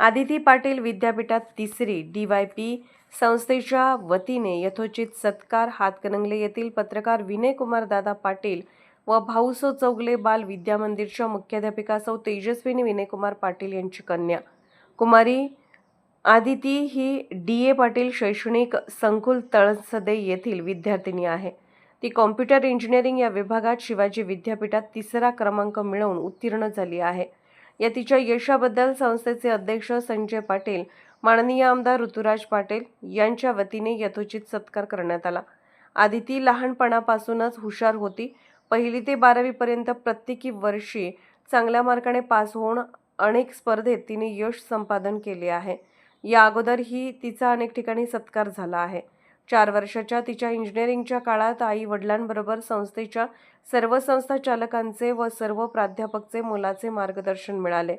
आदिती पाटील विद्यापीठात तिसरी D Y P संस्थेच्या वतीने यथोचित सत्कार हातकणंगले येथील पत्रकार विनयकुमार दादा पाटील व भाऊसो चौगले बाल विद्यामंदिरच्या मुख्याध्यापिका सौ तेजस्विनी विनयकुमार पाटील यांची कन्या. कुमारी आदिती ही डी ए पाटील शैक्षणिक संकुल तळसदे येथील विद्यार्थिनी आहे. ती कॉम्प्युटर इंजिनिअरिंग या विभागात शिवाजी विद्यापीठात तिसरा क्रमांक मिळवून उत्तीर्ण झाली आहे. या तिच्या यशाबद्दल संस्थेचे अध्यक्ष संजय पाटील माननीय आमदार ऋतुराज पाटील यांच्या वतीने यथोचित सत्कार करण्यात आला. आदिती लहानपणापासूनच हुशार होती. पहिली ते बारावीपर्यंत प्रत्येकी वर्षी चांगल्या मार्काने पास होऊन अनेक स्पर्धेत तिने यश संपादन केले आहे. या अगोदरही तिचा अनेक ठिकाणी सत्कार झाला आहे. चार वर्षाच्या तिच्या इंजिनिअरिंगच्या काळात आई वडिलांबरोबर संस्थेच्या सर्व संस्था चालकांचे व सर्व प्राध्यापकचे मोलाचे मार्गदर्शन मिळाले.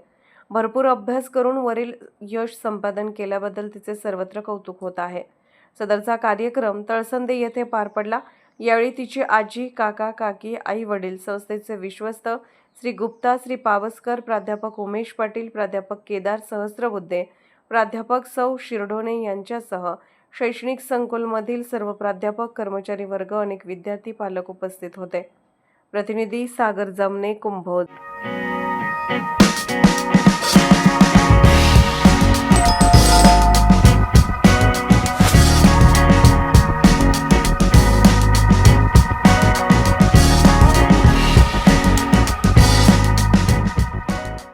भरपूर अभ्यास करून वरील यश संपादन केल्याबद्दल तिचे सर्वत्र कौतुक होत आहे. सदरचा कार्यक्रम तळसंदे येथे पार पडला. यावेळी तिची आजी काका काकी आई वडील संस्थेचे विश्वस्त श्री गुप्ता श्री पावसकर प्राध्यापक उमेश पाटील प्राध्यापक केदार सहस्रबुद्धे प्राध्यापक सौ शिरढोणे यांच्यासह शैक्षणिक संकुलमधील सर्व प्राध्यापक कर्मचारी वर्ग अनेक विद्यार्थी पालक उपस्थित होते. प्रतिनिधी सागर जमने कुंभोज